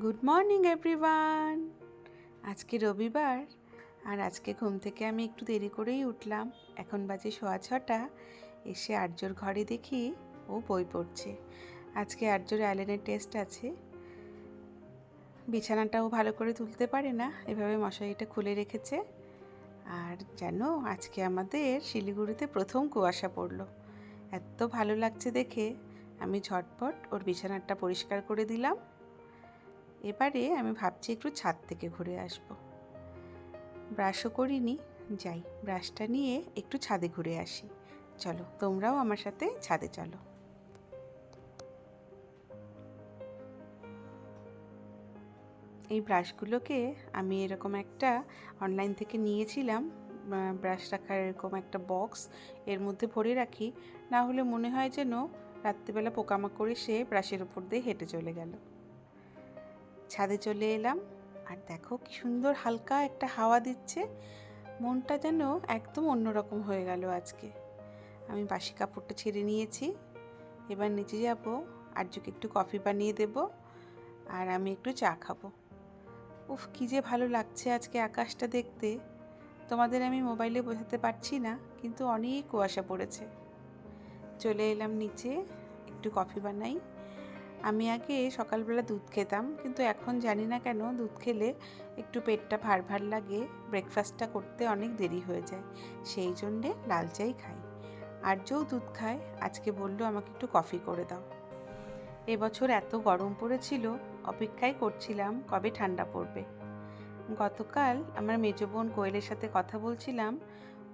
Good morning everyone আজকে রবিবার, আর আজকে ঘুম থেকে আমি একটু দেরি করেই উঠলাম। এখন বাজে সোয়া ছটা, এসে আর্যর ঘরে দেখি ও বই পড়ছে। আজকে আর্যর অ্যালেনের টেস্ট আছে। বিছানাটাও ভালো করে তুলতে পারে না, এভাবে মশারিটা খুলে রেখেছে। আর জানো আজকে আমাদের শিলিগুড়িতে প্রথম কুয়াশা পড়ল। এত ভালো লাগছে দেখে, আমি ঝটপট ওর বিছানাটা পরিষ্কার করে দিলাম। এবারে আমি ভাবছি একটু ছাদ থেকে ঘুরে আসব। ব্রাশও করিনি, যাই, ব্রাশটা নিয়ে একটু ছাদে ঘুরে আসি। চলো, তোমরাও আমার সাথে ছাদে চলো। এই ব্রাশগুলোকে আমি এরকম একটা অনলাইন থেকে নিয়েছিলাম ব্রাশ রাখার এরকম একটা বক্স এর মধ্যে ভরে রাখি, না হলে মনে হয় যেন রাত্রিবেলা পোকামাকড়ে সে ব্রাশের উপর দিয়ে হেঁটে চলে গেল। ছাদে চলে এলাম। আর দেখো কি সুন্দর হালকা একটা হাওয়া দিচ্ছে। মনটা যেন একদম অন্যরকম হয়ে গেল আজকে। আমি বাসি কাপড়টা ছেড়ে নিয়েছি। এবার নিচে যাব। আর্যকে একটু কফি বানিয়ে দেব। আর আমি একটু চা খাব। উফ, কী যে ভালো লাগছে আজকে আকাশটা দেখতে। তোমাদের আমি মোবাইলে বোঝাতে পারছি না, কিন্তু অনেক কুয়াশা পড়েছে। চলে এলাম নিচে। একটু কফি বানাই। আমি আগে সকালবেলা দুধ খেতাম, কিন্তু এখন জানি না কেন দুধ খেলে একটু পেটটা ভার ভার লাগে ব্রেকফাস্টটা করতে অনেক দেরি হয়ে যায়, সেই জন্যে লাল চাই খাই। আর যেও দুধ খায়, আজকে বলল আমাকে একটু কফি করে দাও। এবছর এত গরম পড়েছিল, অপেক্ষাই করছিলাম কবে ঠান্ডা পড়বে। গতকাল আমার মেজ বোন কোয়েলের সাথে কথা বলছিলাম,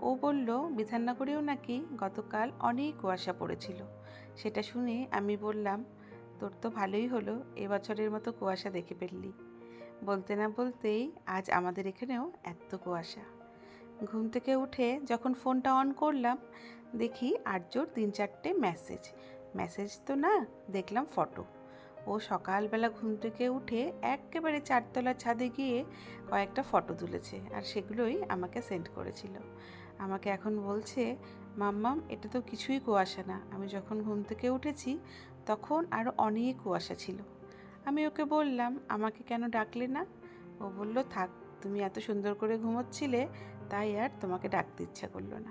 ও বলল, বিধাননগরেও নাকি গতকাল অনেক কুয়াশা পড়েছিল। সেটা শুনে আমি বললাম তোর তো ভালোই হলো, এবছরের মতো কুয়াশা দেখে ফেললি। বলতে না বলতেই আজ আমাদের এখানেও এত কুয়াশা। ঘুম থেকে উঠে যখন ফোনটা অন করলাম, দেখি আর্যর তিন চারটে মেসেজ। মেসেজ তো না, দেখলাম ফটো। ও সকালবেলা ঘুম থেকে উঠে একেবারে চারতলা ছাদে গিয়ে কয়েকটা ফটো তুলেছে আর সেগুলোই আমাকে সেন্ড করেছিল। আমাকে এখন বলছে, মাম্মাম, এটা তো কিছুই কুয়াশা না। আমি যখন ঘুম থেকে উঠেছি, তখন আরও অনেক কুয়াশা ছিল। আমি ওকে বললাম, আমাকে কেন ডাকলে না? ও বলল, থাক, তুমি এত সুন্দর করে ঘুমোচ্ছিলে, তাই আর তোমাকে ডাকতে ইচ্ছা করল না।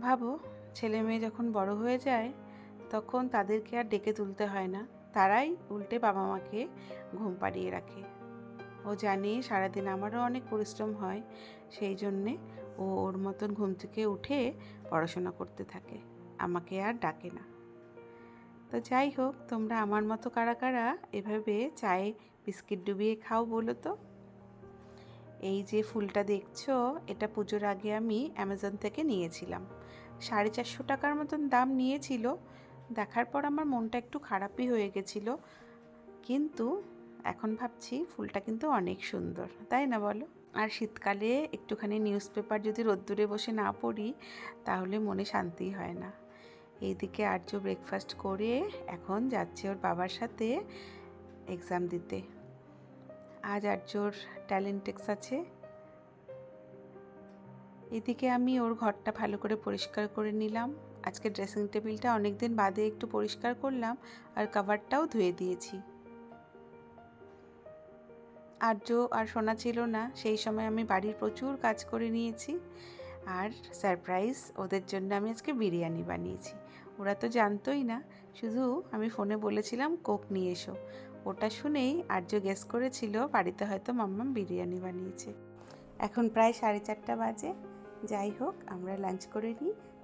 ভাবো, ছেলে মেয়ে যখন বড় হয়ে যায়, তখন তাদেরকে আর ডেকে তুলতে হয় না। তারাই উল্টে বাবা মাকে ঘুম পাড়িয়ে রাখে। ও জানে সারাদিন আমারও অনেক পরিশ্রম হয়, সেই জন্যে ও ওর মতন ঘুম থেকে উঠে পড়াশোনা করতে থাকে। আমাকে আর ডাকে না। তো যাই হোক, তোমরা আমার মতো কারা কারা এভাবে চায়ে বিস্কিট ডুবিয়ে খাও বলো তো? এই যে ফুলটা দেখছ, এটা পুজোর আগে আমি অ্যামাজন থেকে নিয়েছিলাম। সাড়ে চারশো টাকার মতন দাম নিয়েছিল দেখার পর আমার মনটা একটু খারাপই হয়ে গেছিল। কিন্তু এখন ভাবছি ফুলটা কিন্তু অনেক সুন্দর, তাই না বলো? আর শীতকালে একটুখানি নিউজ পেপার যদি রোদ্দুরে বসে না পড়ি, তাহলে মনে শান্তি হয় না। এইদিকে আর্য ব্রেকফাস্ট করে এখন যাচ্ছে ওর বাবার সাথে এক্সাম দিতে। আজ আর্যর ট্যালেন্ট টেক্স আছে। এদিকে আমি ওর ঘরটা ভালো করে পরিষ্কার করে নিলাম। আজকে ড্রেসিং টেবিলটা অনেক দিন বাদে একটু পরিষ্কার করলাম আর কাভারটাও ধুয়ে দিয়েছি। আর আর্য আর শোনা ছিল না, সেই সময় আমি বাড়ির প্রচুর কাজ করে নিয়েছি আর সারপ্রাইজ ওদের জন্য আমি আজকে বিরিয়ানি বানিয়েছি। ওরা তো জানতোই না, শুধু আমি ফোনে বলেছিলাম, কোক নিয়ে এসো। ওটা শুনেই আর্য গেস করেছিল, বাড়িতে হয়তো মাম্মাম বিরিয়ানি বানিয়েছে। এখন প্রায় সাড়ে চারটা বাজে, যাই হোক, আমরা লাঞ্চ করে নিই।